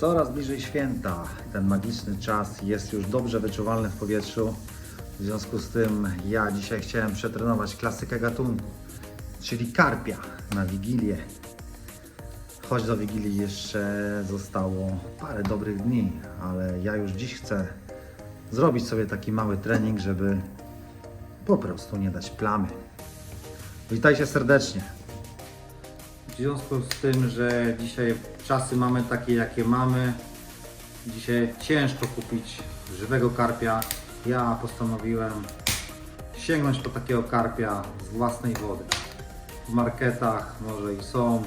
Coraz bliżej święta. Ten magiczny czas jest już dobrze wyczuwalny w powietrzu. W związku z tym ja dzisiaj chciałem przetrenować klasykę gatunku, czyli karpia na Wigilię. Choć do Wigilii jeszcze zostało parę dobrych dni, ale ja już dziś chcę zrobić sobie taki mały trening, żeby po prostu nie dać plamy. Witajcie serdecznie. W związku z tym, że dzisiaj czasy mamy takie jakie mamy, dzisiaj ciężko kupić żywego karpia, ja postanowiłem sięgnąć po takiego karpia z własnej wody. W marketach może i są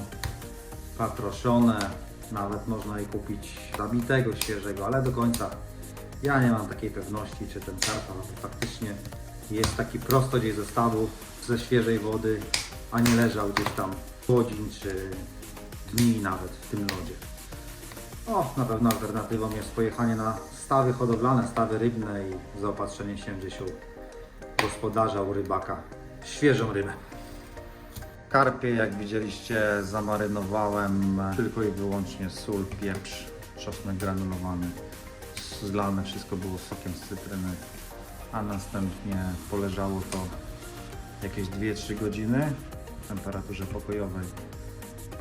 patroszone, nawet można je kupić zabitego, świeżego, ale do końca ja nie mam takiej pewności, czy ten karp faktycznie jest taki prosto gdzieś ze stadu, ze świeżej wody, a nie leżał gdzieś tam godzin czy dni nawet w tym lodzie. O, na pewno alternatywą jest pojechanie na stawy hodowlane, stawy rybne i zaopatrzenie się gdzieś u gospodarza, u rybaka w świeżą rybę. Karpie, jak widzieliście, zamarynowałem tylko i wyłącznie sól, pieprz, czosnek granulowany, zlane wszystko było sokiem z cytryny, a następnie poleżało to jakieś 2-3 godziny temperaturze pokojowej.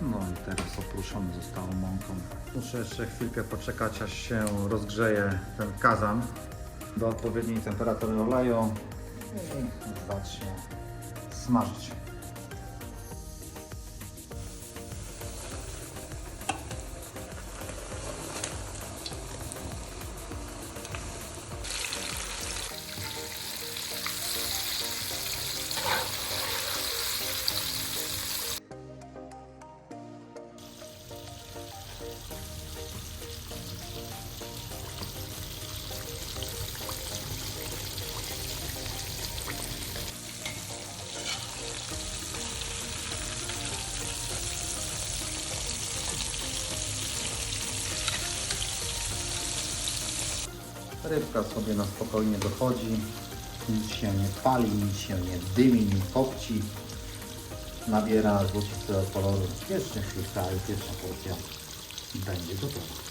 No i teraz oprószone zostało mąką. Muszę jeszcze chwilkę poczekać, aż się rozgrzeje ten kazan do odpowiedniej temperatury oleju i zacznie smażyć. Rybka sobie na spokojnie dochodzi, nic się nie pali, nic się nie dymi, nie kopci. Nabiera złocistego koloru. Jeszcze chwilka i pierwsza porcja będzie gotowa.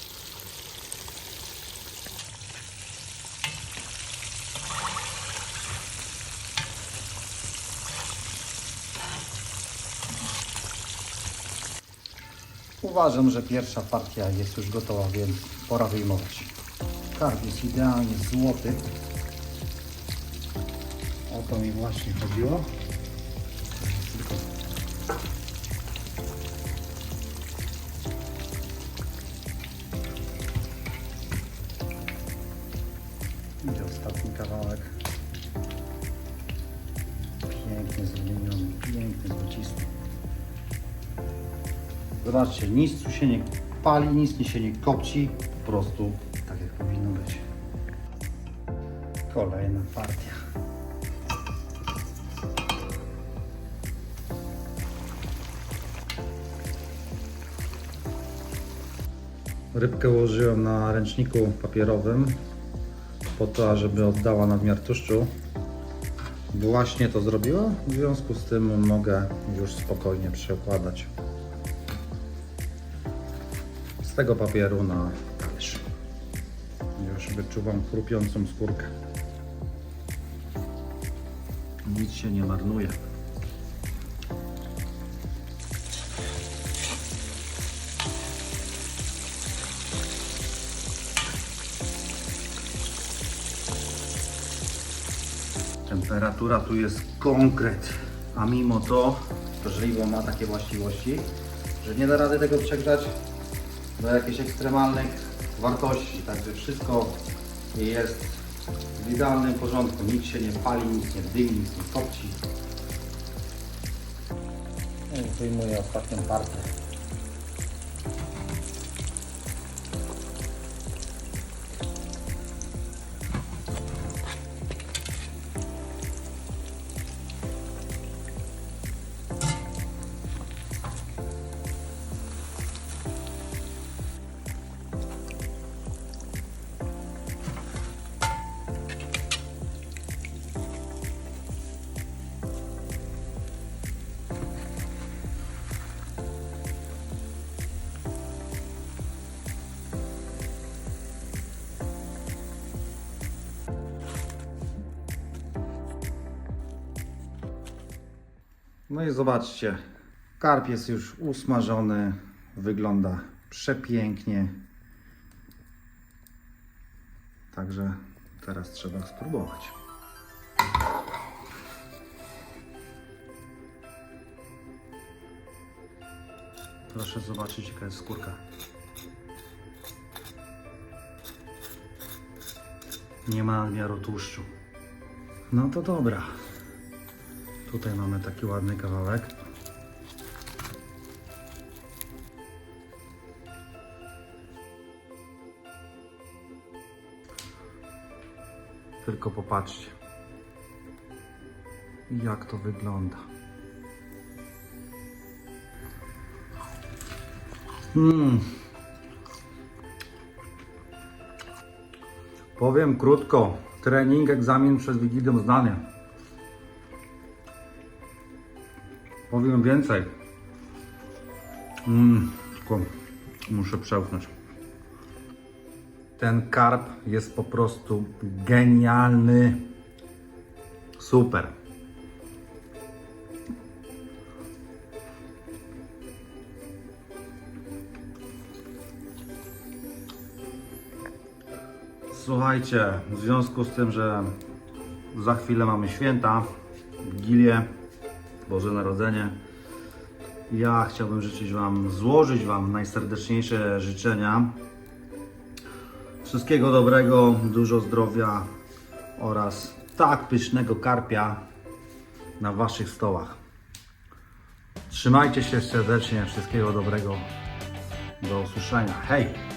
Uważam, że pierwsza partia jest już gotowa, więc pora wyjmować. Karp jest idealnie złoty. O to mi właśnie chodziło. Idzie ostatni kawałek. Pięknie zmieniony, piękny, złocisty. Zobaczcie, nic tu się nie pali, nic się nie kopci, po prostu Kolejna partia. Rybkę ułożyłem na ręczniku papierowym. po to, żeby oddała nadmiar tłuszczu. Właśnie to zrobiła, w związku z tym mogę już spokojnie przekładać z tego papieru na talerz. Już wyczuwam chrupiącą skórkę. Nic się nie marnuje. Temperatura tu jest konkret, a mimo to to żeliwo ma takie właściwości, że nie da rady tego przegrzać do jakichś ekstremalnych wartości. Także wszystko jest w idealnym porządku. Nic się nie pali, nic nie dymi, nic nie kopci. No wyjmuję ostatnią partię. No i zobaczcie, karp jest już usmażony, wygląda przepięknie. Także teraz trzeba spróbować. Proszę zobaczyć jaka jest skórka. Nie ma nadmiaru tłuszczu. No to dobra. Tutaj mamy taki ładny kawałek. Tylko popatrzcie, jak to wygląda. Mm. Powiem krótko, trening, egzamin przez Wigilię zdania. Powiem więcej. Mm, tylko muszę przełknąć. Ten karp jest po prostu genialny. Super. Słuchajcie, w związku z tym, że za chwilę mamy święta, Wigilię, Boże Narodzenie. Ja chciałbym życzyć Wam, złożyć Wam najserdeczniejsze życzenia. Wszystkiego dobrego, dużo zdrowia oraz tak pysznego karpia na Waszych stołach. Trzymajcie się serdecznie, wszystkiego dobrego. Do usłyszenia. Hej!